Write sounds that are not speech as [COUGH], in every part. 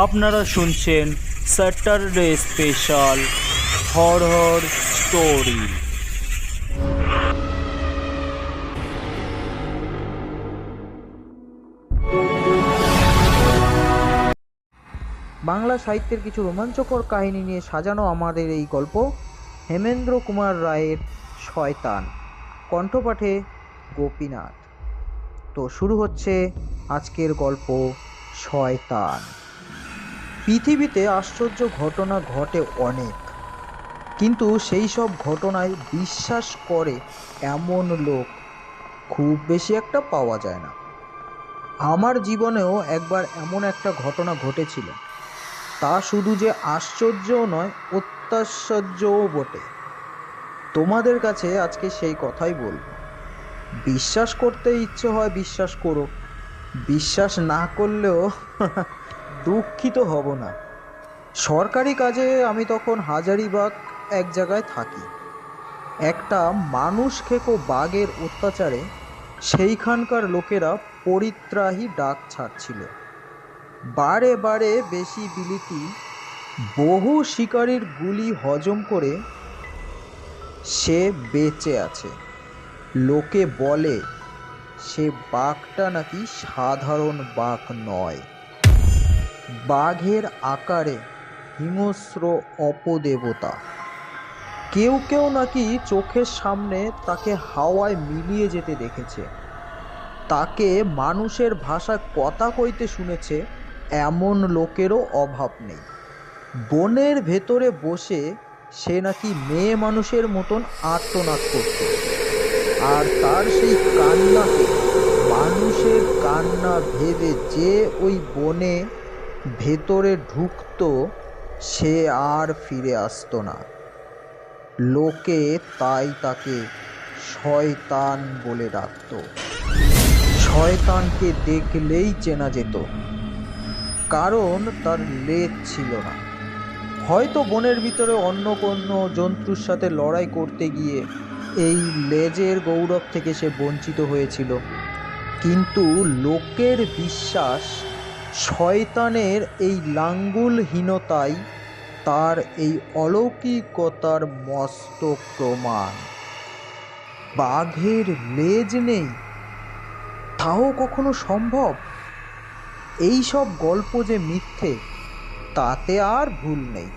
আপনারা শুনছেন Saturday special horror story. Bangla সাহিত্যের কিছু রোমাঞ্চকর কাহিনী নিয়ে সাজানো আমাদের এই গল্প, হেমেন্দ্র কুমার রায়ের শয়তান, কণ্ঠপাঠে গোপীনাথ। তো শুরু হচ্ছে আজকের গল্প, শয়তান। পৃথিবীতে আশ্চর্য ঘটনা ঘটে অনেক। কিন্তু সেই সব ঘটনায় বিশ্বাস করে এমন লোক খুব বেশি একটা পাওয়া যায় না। আমার জীবনেও একবার এমন একটা ঘটনা ঘটেছিল। তা শুধু যে আশ্চর্যও নয়, অত্যাশ্চর্যও বটে। তোমাদের কাছে আজকে সেই কথাই বলব। বিশ্বাস করতে ইচ্ছে হয়, বিশ্বাস করো। বিশ্বাস না করলেও [LAUGHS] দুঃখিত হব না। সরকারি কাজে আমি তখন হাজারিবাগ এক জায়গায় থাকি। একটা মানুষ খেকো বাঘের অত্যাচারে সেইখানকার লোকেরা পরিত্রাহী ডাক ছাড়ছিল। বারে বারে বেশি বিলিতি, বহু শিকারীর গুলি হজম করে সে বেঁচে আছে। লোকে বলে, সে বাঘটা নাকি সাধারণ বাঘ নয়। বাঘের আকারে হিংস্র অপদেবতা। কেউ কেউ নাকি চোখের সামনে তাকে হাওয়ায় মিলিয়ে যেতে দেখেছে। তাকে মানুষের ভাষায় কথা কইতে শুনেছে এমন লোকেরও অভাব নেই। বনের ভেতরে বসে সে নাকি মেয়ে মানুষের মতন আর্তনাদ করত আর তার সেই কান্নাকে মানুষের কান্না ভেবে যে ওই বনে ভেতরে ঢুকতো, সে আর ফিরে আসতো না। লোকে তাই তাকে শয়তান বলে ডাকতো। শয়তানকে দেখলেই চেনা যেত, কারণ তার লেজ ছিল না। হয়তো বনের ভিতরে অন্য কোনো জন্তুর সাথে লড়াই করতে গিয়ে এই লেজের গৌরব থেকে সে বঞ্চিত হয়েছিল। কিন্তু লোকের বিশ্বাস শয়তানের এই লাঙ্গুলহীনতাই তার এই অলৌকিকতার মস্ত প্রমাণ। বাঘের লেজ নেই, তাও কখনো সম্ভব? এই সব গল্প যে মিথ্যে, তাতে আর ভুল নেই।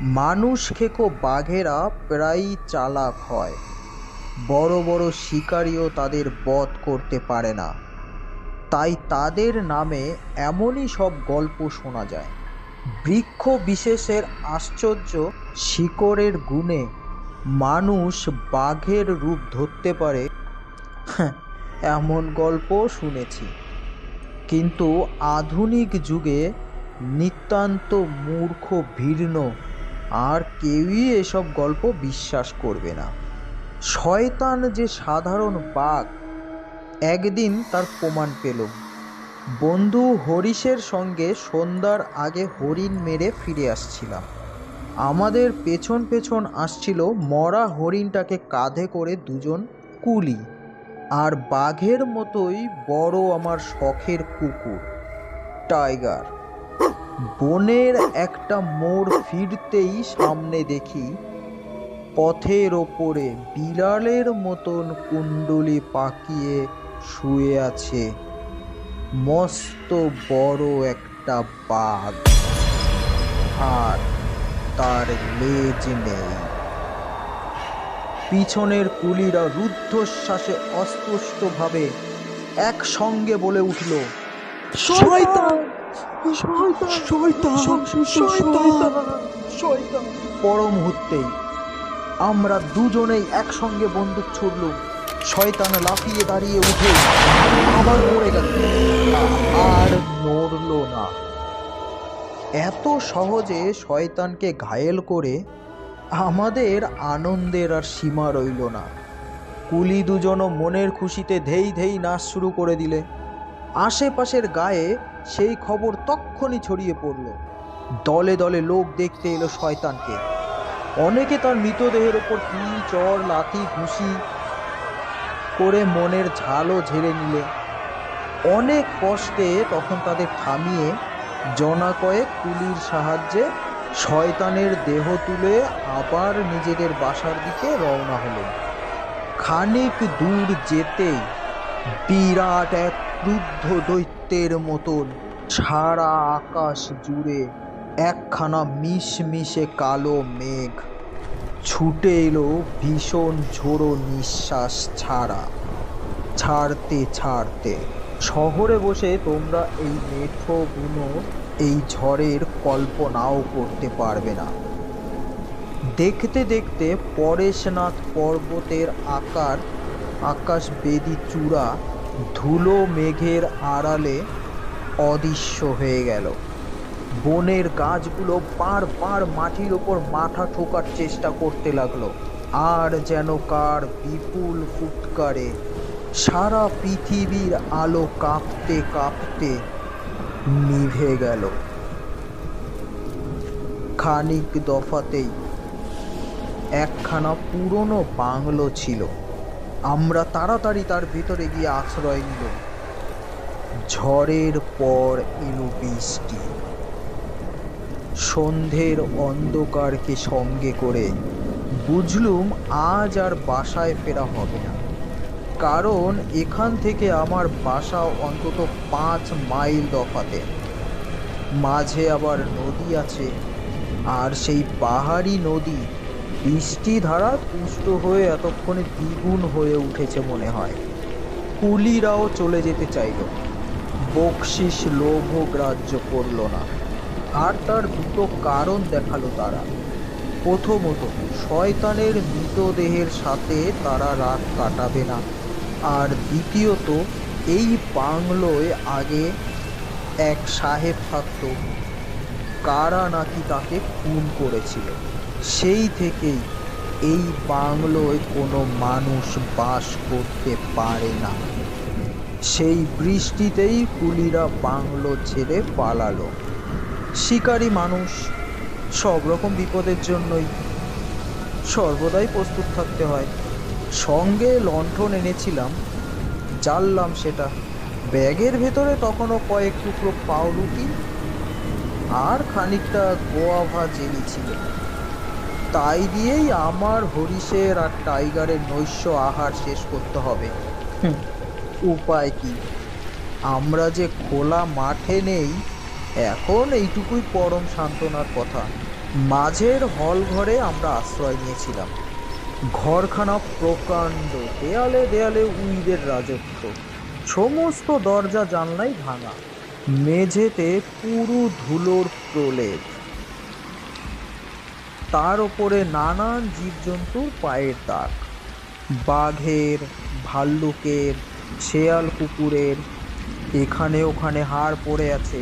মানুষ খেকো বাঘেরা প্রায়ই চালাক হয়, বড় বড় শিকারিও তাদের বধ করতে পারে না। তাই তাদের নামে এমনই সব গল্প শোনা যায়। বৃক্ষ বিশেষের আশ্চর্য শিকড়ের গুণে মানুষ বাঘের রূপ ধরতে পারে। হ্যাঁ, এমন গল্প শুনেছি। কিন্তু আধুনিক যুগে নিতান্ত মূর্খ ভিন্ন আর কেউই এসব গল্প বিশ্বাস করবে না। শয়তান যে সাধারণ বাঘ একদিন তার প্রমাণ পেল। বন্ধু হরিশের সঙ্গে সন্ধ্যার আগে হরিণ মেরে ফিরে আসছিলাম। আমাদের পেছন পেছন আসছিল মরা হরিণটাকে কাঁধে করে দুজন কুলি আর বাঘের মতোই বড় আমার শখের কুকুর, টাইগার। বনের একটা মোড় ফিরতেই সামনে দেখি পথের ওপরে বিড়ালের মতন কুণ্ডলি পাকিয়ে শুয়ে আছে। মস্ত বড় একটা বাঘ। আর তার লেজ নেই। পিছনের কুলিরা রুদ্ধশ্বাসে অস্পষ্টভাবে একসঙ্গে বলে উঠল পর মুহূর্তেই আমরা দুজনেই একসঙ্গে বন্দুক ছুড়ল। শয়তান লাফিয়ে দাঁড়িয়ে উঠে আবার মরে গেল। আর নড়ল না। এত সহজে শয়তানকে ঘায়েল করে আমাদের আনন্দের আর সীমা রইল না। কুলি দুজনও মনের খুশিতে ধেই ধেই নাচ শুরু করে দিলে। আশেপাশের গায়ে সেই খবর তক্ষণই ছড়িয়ে পড়ল। দলে দলে লোক দেখতে এলো শয়তানকে। অনেকে তার মৃতদেহের ওপর টিন চর, লাথি, ঘুষি করে মনের ঝালও ঝেড়ে নিলে। অনেক কষ্টে তখন তাদের থামিয়ে জনা কয়েক কুলির সাহায্যে শয়তানের দেহ তুলে আবার নিজেদের বাসার দিকে রওনা হলেন। খানিক দূর যেতেই বিরাট এক ক্রুদ্ধ দৈত্যের মতন সারা আকাশ জুড়ে একখানা মিশমিশে কালো মেঘ ছুটে এলো ভীষণ ঝোড়ো নিঃশ্বাস ছাড়া। ছাড়তে ছাড়তে শহরে বসে তোমরা এই মেঠো বুনো, এই ঝড়ের কল্পনাও করতে পারবে না। দেখতে দেখতে পরেশনাথ পর্বতের আকার আকাশ বেদি চূড়া, ধুলো মেঘের আড়ালে অদৃশ্য হয়ে গেল। বনের গাছগুলো বারবার মাটির ওপর মাথা ঠোকার চেষ্টা করতে লাগল। আর যেন কার বিপুল ফুৎকারে সারা পৃথিবীর আলো কাঁপতে কাঁপতে নিভে গেল। খানিক দফাতেই একখানা পুরনো বাংলো ছিল। আমরা তাড়াতাড়ি তার ভেতরে গিয়ে আশ্রয় নিল ঝড়ের পর এলো বৃষ্টি। সন্ধ্যের অন্ধকারকে সঙ্গে করে বুঝলুম আজ আর বাসায় ফেরা হবে না। কারণ এখান থেকে আমার বাসা অন্তত পাঁচ মাইল দফাতে। মাঝে আবার নদী আছে, আর সেই পাহাড়ি নদী বৃষ্টি ধারা তুষ্ট হয়ে এতক্ষণে দ্বিগুণ হয়ে উঠেছে মনে হয়। কুলিরাও চলে যেতে চাইল। বকশিস লোভ গ্রাহ্য করল না। আর তার দুটো কারণ দেখাল তারা। প্রথমত, শয়তানের মৃতদেহের সাথে তারা রাত কাটাবে না। আর দ্বিতীয়ত, এই বাংলোয় আগে এক সাহেব থাকতো, কারা নাকি তাকে খুন করেছিল। সেই থেকেই এই বাংলোয় কোনো মানুষ বাস করতে পারে না। সেই বৃষ্টিতেই কুলিরা বাংলো ছেড়ে পালালো। শিকারী মানুষ। সব রকম বিপদের জন্যই সর্বদাই প্রস্তুত থাকতে হয়। সঙ্গে লণ্ঠন এনেছিলাম জানলাম সেটা। ব্যাগের ভেতরে তখনও কয়েক টুকরো পাউরুটি আর খানিকটা গোয়াভা জেলি ছিল তাই দিয়েই আমার হরিশের আর টাইগারের নৈশ আহার শেষ করতে হবে। উপায় কি? আমরা যে খোলা মাঠে নেই এখন এইটুকুই পরম সান্ত্বনার কথা। মাঝের হল ঘরে আমরা আশ্রয় নিয়েছিলাম। ঘরখানা প্রকাণ্ড, দেয়ালে দেয়ালে উইদের রাজত্ব। সমস্ত দরজা জানলাই ভাঙা। মেঝেতে পুরু ধুলোর প্রলেপ। তার ওপরে নানান জীবজন্তুর পায়ের দাগ। বাঘের, ভাল্লুকের, শেয়াল কুকুরের, এখানে ওখানে হাড় পড়ে আছে।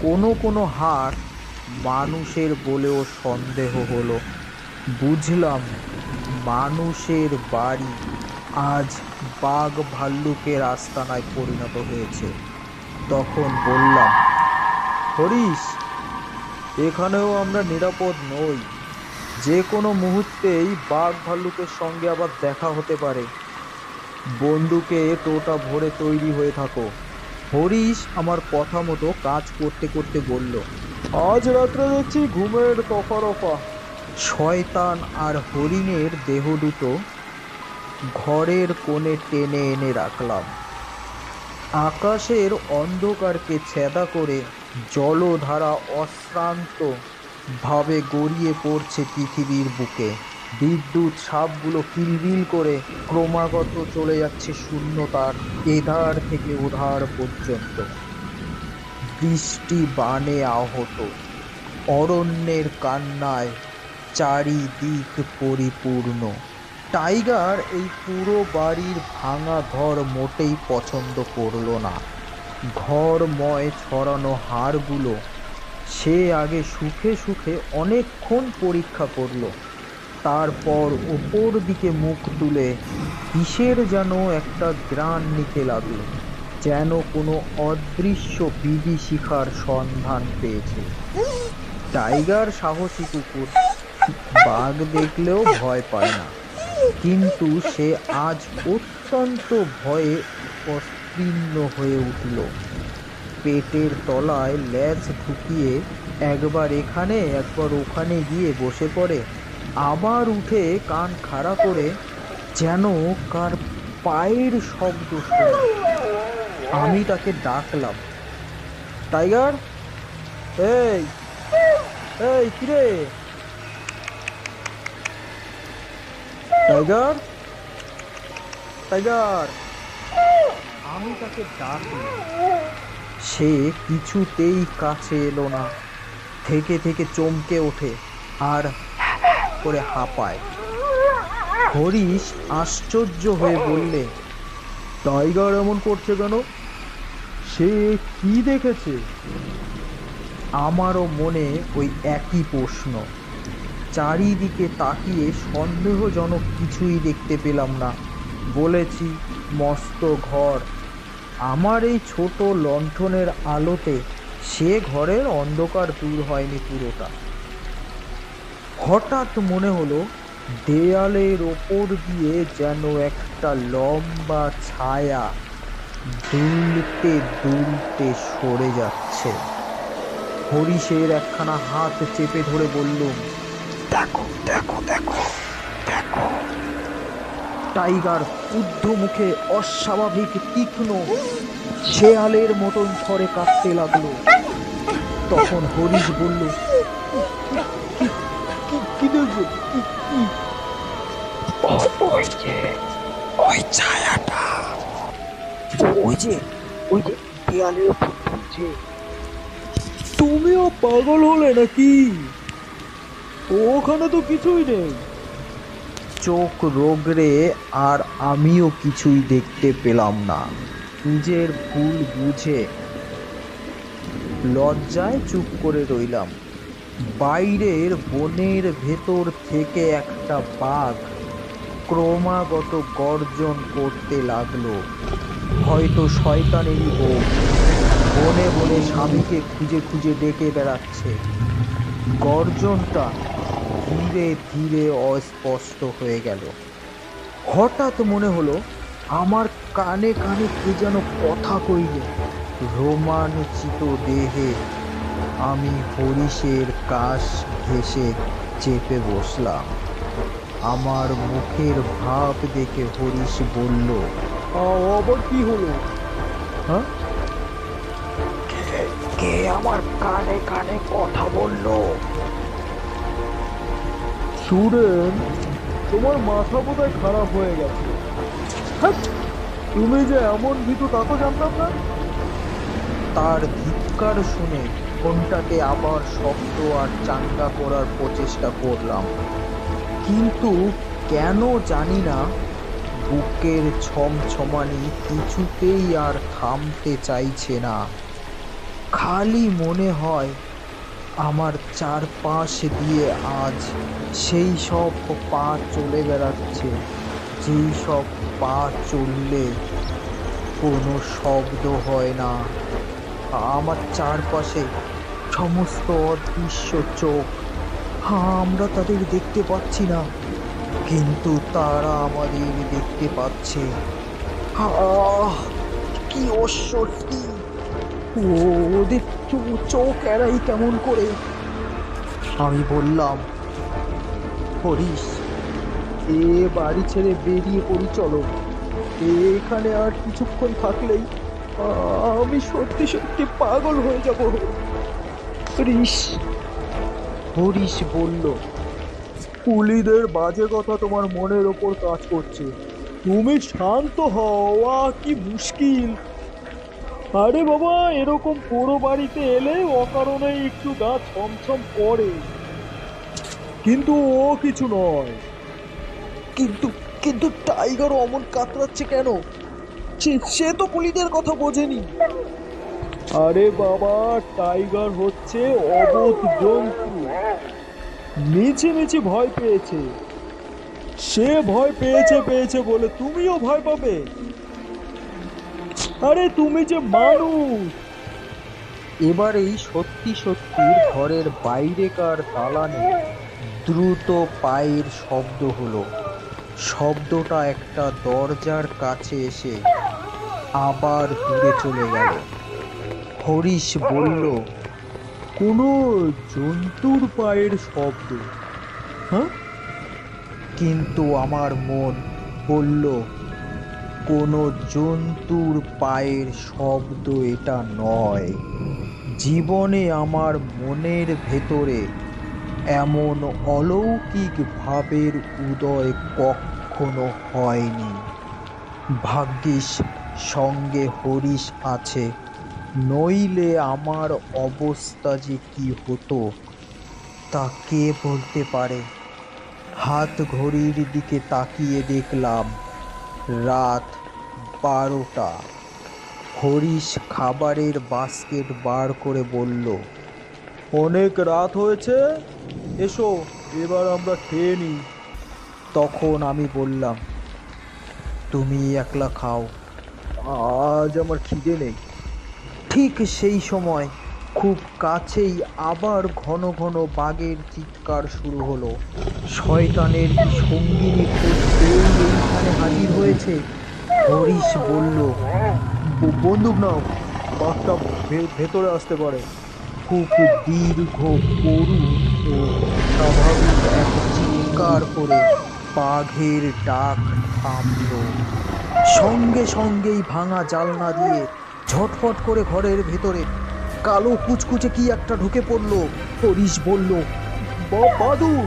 কোনো কোনো হাড় মানুষের বলেও সন্দেহ হলো। বুঝলাম, মানুষের বাড়ি আজ বাঘ ভাল্লুকের আস্তানায় পরিণত হয়েছে। তখন বললাম, হরিশ, এখানেও আমরা নিরাপদ নই। যে কোনো মুহূর্তেই বাঘ ভাল্লুকের সঙ্গে আবার দেখা হতে পারে। বন্দুকে টোটা ভরে তৈরি হয়ে থাকো। হরিশ আমার কথা মতো কাজ করতে করতে বলল, আজ রাত্রে দেখছি ঘুমের তফা রফা শয়তান আর হরিণের দেহ দুটো ঘরের কোণে টেনে এনে রাখলাম। আকাশের অন্ধকারকে ছেদা করে জলধারা অশ্রান্ত ভাবে গড়িয়ে পড়ছে পৃথিবীর বুকে। বিদ্যুৎ সাপগুলো কিলবিল করে ক্রমাগত চলে যাচ্ছে শূন্যতার এধার থেকে ওধার পর্যন্ত। বৃষ্টি বানে আহত। অরণ্যের কান্নায় চারিদিক পরিপূর্ণ। টাইগার এই পুরো বাড়ির ভাঙা ঘর মোটেই পছন্দ করল না। ঘরময় ছড়ানো হাড়গুলো সে আগে সুখে সুখে অনেকক্ষণ পরীক্ষা করল। তারপর ওপর দিকে মুখ তুলে কিসের যেন একটা গ্রান নিতে লাগল, যেন কোনো অদৃশ্য বিভীষিকার সন্ধান পেয়েছে। টাইগার সাহসী কুকুর বাঘ দেখলেও ভয় পায় না, কিন্তু সে আজ অত্যন্ত ভয়ে অস্তীর্ণ হয়ে উঠল। পেটের তলায় ল্যাজ ঢুকিয়ে একবার এখানে, একবার ওখানে গিয়ে বসে পড়ে আবার উঠে কান খাড়া করে যেন কার পায়ের শব্দ আমি তাকে ডাকলাম। টাইগার? এই এই, কিরে? টাইগার? টাইগার? আমি তাকে ডাকলাম। সে কিছুতেই কাছে এলো না। থেকে থেকে চমকে ওঠে। আর করে হাঁপায়। হরিশ আশ্চর্য হয়ে বললে, টাইগার এমন করছে কেন? সে কি দেখেছে? আমারও মনে ওই একই প্রশ্ন। চারিদিকে তাকিয়ে সন্দেহজনক কিছুই দেখতে পেলাম না। বলেছি, মস্ত ঘর। আমার এই ছোট লণ্ঠনের আলোতে সে ঘরের অন্ধকার দূর হয়নি পুরোটা। হঠাৎ মনে হলো, দেয়ালের ওপর দিয়ে যেন একটা লম্বা ছায়া দুলতে দুলতে সরে যাচ্ছে। হরিশের একখানা হাত চেপে ধরে বললুম দেখো দেখো দেখো দেখো। টাইগার উদ্ধ মুখে অস্বাভাবিক তীক্ষ্ণ শেয়ালের মতন স্বরে কাঁদতে লাগল। তখন হরিশ বলল "কি- কি- কি দেখব ওই যে ওই ছায়াটা ওই যে ওই যে দেয়ালের উপর তুলছে তুমিও পাগল হলে নাকি? ওখানে তো কিছুই নেই। চোখ রোগরে আর আমিও কিছুই দেখতে পেলাম না। নিজের ভুল বুঝে লজ্জায় চুপ করে রইলাম। বাইরের বনের ভেতর থেকে একটা বাঘ ক্রমাগত গর্জন করতে লাগল। হয়তো শয়তানেরই বউ। বনে বনে স্বামীকে খুঁজে খুঁজে ডেকে বেড়াচ্ছে। গর্জনটা ধীরে ধীরে অস্পষ্ট হয়ে গেল। হঠাৎ মনে হলো, আমার কানে কানে কে যেন কথা কইলে। রোমাঞ্চিত দেহে আমি হরিশের কাশ ঘেসে চেপে বসলাম। আমার মুখের ভাব দেখে হরিশ বলল আবার কি হলো? হ্যাঁ? কে আমার কানে কানে কথা বলল? সুরেন তোমার মাথা বোধহয় খারাপ হয়ে গেছে। হ্যাঁ, তুমি যে এমন ভীতু তা তো জানতাম না। তার ধিক্কার শুনে ফোনটাকে আবার শক্ত আর চাঙ্গা করার প্রচেষ্টা করলাম। কিন্তু কেন জানি না, বুকের ছমছমানি কিছুতেই আর থামতে চাইছে না। খালি মনে হয়, আমার চারপাশ দিয়ে আজ সেই সব পা চলে বেড়াচ্ছে, যেই সব পা চললে কোনো শব্দ হয় না। আমার চারপাশে সমস্ত অদৃশ্য চোখ। হ্যাঁ আমরা তাদের দেখতে পাচ্ছি না, কিন্তু তারা আমাদের দেখতে পাচ্ছে। কি অস্বস্তি। ওদের চোখ এড়াই কেমন করে। আমি বললাম, হরিশ, এ বাড়ি ছেড়ে বেরিয়ে পড়ি, চলো। এখানে আর কিছুক্ষণ থাকলেই আমি সত্যি সত্যি পাগল হয়ে যাব। হরিশ হরিশ বলল। কুলিদের বাজে কথা তোমার মনের ওপর কাজ করছে। তুমি শান্ত হওয়া কি মুশকিল। আরে বাবা এরকম পুরো বাড়িতে এলে অকারণে একটু গা ছমছম করে। কিন্তু ও কিছু নয়। কিন্তু কিন্তু টাইগার অমন কাতরাচ্ছে কেন? সে সে তো পুলিদের কথা বোঝেনি। আরে বাবা টাইগার হচ্ছে অবোধ জন্তু। মিছে মিছে ভয় পেয়েছে। সে ভয় পেয়েছে পেয়েছে বলে তুমিও ভয় পাবে। আরে তুমি যে মানুষ! এবারেই সত্যি সত্যি ঘরের বাইরেকার দালানে দ্রুত পায়ের শব্দ হলো। শব্দটা একটা দরজার কাছে এসে আবার দূরে চলে গেল। হরিশ বলল, কোনো জন্তুর পায়ের শব্দ? হ্যাঁ? কিন্তু আমার মন বলল, কোনো জন্তুর পায়ের শব্দ এটা নয়। জীবনে আমার মনের ভেতরে এমন অলৌকিক ভাবের উদয় কখনো হয়নি। ভাগ্যিস সঙ্গে হরিশ আছে। নইলে আমার অবস্থা যে কি হতো তা কে বলতে পারে? হাত ঘড়ির দিকে তাকিয়ে দেখলাম রাত বারোটা। হরিশ খাবারের বাস্কেট বার করে বলল অনেক রাত হয়েছে এসো এবার আমরা খেয়ে নিই। তখন আমি বললাম তুমি একলা খাও। আজ আমার খিদে নেই। ঠিক সেই সময় খুব কাছেই আবার ঘন ঘন বাঘের চিৎকার শুরু হলো। শয়তানের সঙ্গিনী খুঁজতেই এইখানে হাজির হয়েছে। হরিশ বলল, বন্দুক নাও, বাঘটা ভেতরে আসতে পারে। খুব দীর্ঘ, করুণ ও স্বাভাবিক এক চিৎকার করে বাঘের ডাক থামল। সঙ্গে সঙ্গেই ভাঙা জালনা দিয়ে ঝটফট করে ঘরের ভেতরে কালো কুচকুচে কি একটা ঢুকে পড়ল, হরিশ বলল, বা- বাদুর!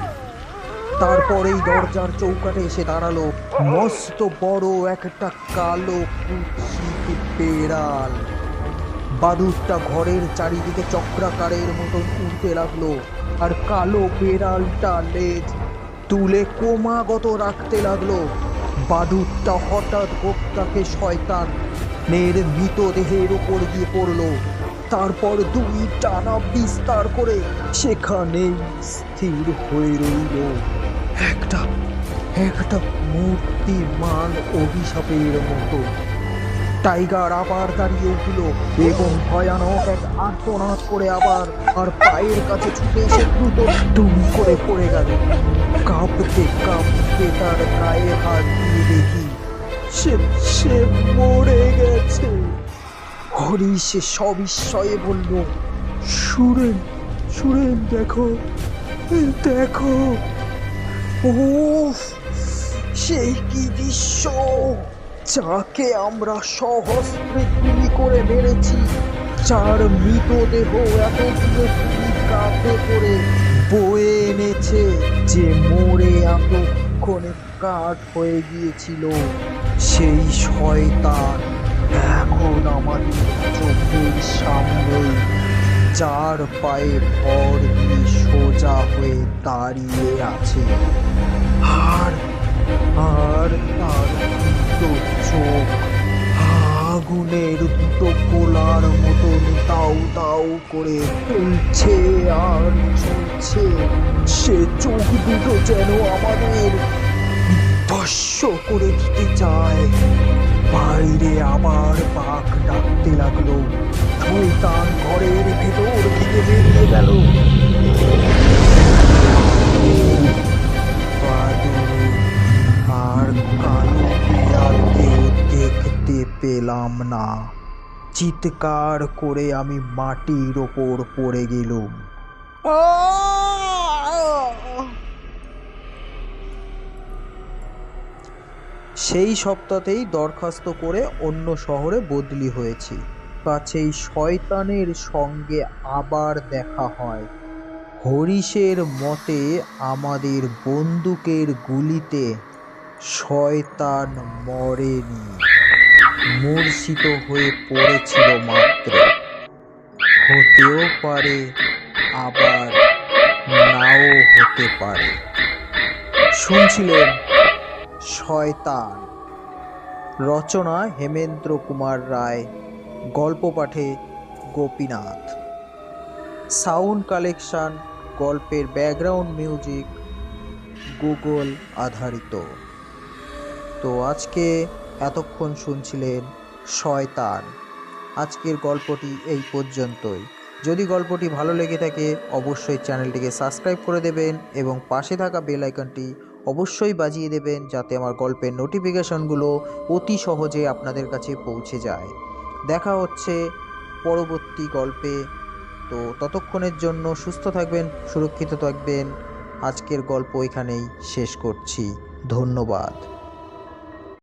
তারপরেই দরজার চৌকাঠে এসে দাঁড়াল মস্ত বড় একটা কালো কুৎসিত বেড়াল। বাদুরটা ঘরের চারিদিকে চক্রাকারের মতন উঠতে লাগল আর কালো বেড়ালটা লেজ তুলে কোমাগত রাখতে লাগল। বাদুরটা হঠাৎ ভোক্তাকে শয়তান নের মৃতদেহের উপর গিয়ে পড়ল। তারপর দুই টানা বিস্তার করে সেখানেই স্থির হয়ে রইল। একটা একটা মূর্তিমান অভিশাপের মতো। টাইগার আবার দাঁড়িয়ে উঠল এবং ভয়ানক এক আর্তনাদ করে আবার আর পায়ের কাছে ছুটে এসে দ্রুত দুম করে পড়ে গেল। কাঁপতে কাঁপতে তার গায়ে হাত দিয়ে দেখি সে সে মরে গেছে। হরিশ সবিস্ময়ে বলল, সুরেন সুরেন, দেখো দেখো। উফ সেই কি দৃশ্য? যাকে আমরা সহস্রে গুলি করে মেরেছি, যার মৃতদেহ এতগুলো গুলি কাঁধে করে বয়ে এনেছে যে মরে এতক্ষণে কাঠ হয়ে গিয়েছিল। সেই শয়তান এখন আমাদের চোখের সামনে চার পায়ে ভর দিয়ে সোজা হয়ে দাঁড়িয়ে আছে। আর আর তার চোখ আগুনের দুটো গোলার মতন তাও তাও করে চলছে আর চলছে। সে চোখ দুটো যেন আমাদের ভস্য করে দিতে চায়। বাইরে আবার বাঘ ডাকতে লাগল। শয়তান ঘরের ভেতর থেকে বেরিয়ে গেল। আর কালো দেখতে পেলাম না। চিৎকার করে আমি মাটির ওপর পড়ে গেলুম। সেই সপ্তাহতেই দরখাস্ত করে অন্য শহরে বদলি হয়েছি। কাছেই শয়তানের সঙ্গে আবার দেখা হয়। হরিশের মতে আমাদের বন্দুকের গুলিতে শয়তান মরেনি। মূর্ছিত হয়ে পড়েছিল মাত্র। হতেও পারে, আবার নাও হতে পারে। শুনছিলেন শয়তান। রচনা হেমেন্দ্র কুমার রায়, গল্প পাঠে গোপীনাথ। সাউন্ড কালেকশন, গল্পের ব্যাকগ্রাউন্ড মিউজিক, গুগল আধারিত। তো আজকে এতক্ষণ শুনছিলেন শয়তান। আজকের গল্পটি এই পর্যন্তই। যদি গল্পটি ভালো লেগে থাকে, অবশ্যই চ্যানেলটিকে সাবস্ক্রাইব করে দেবেন এবং পাশে থাকা বেল আইকনটি অবশ্যই বাজিয়ে দেবেন যাতে আমার গল্পের নোটিফিকেশনগুলো অতি সহজে আপনাদের কাছে পৌঁছে যায়। দেখা হচ্ছে পরবর্তী গল্পে। তো ততক্ষণের জন্য সুস্থ থাকবেন, সুরক্ষিত থাকবেন। আজকের গল্প এখানেই শেষ করছি। ধন্যবাদ।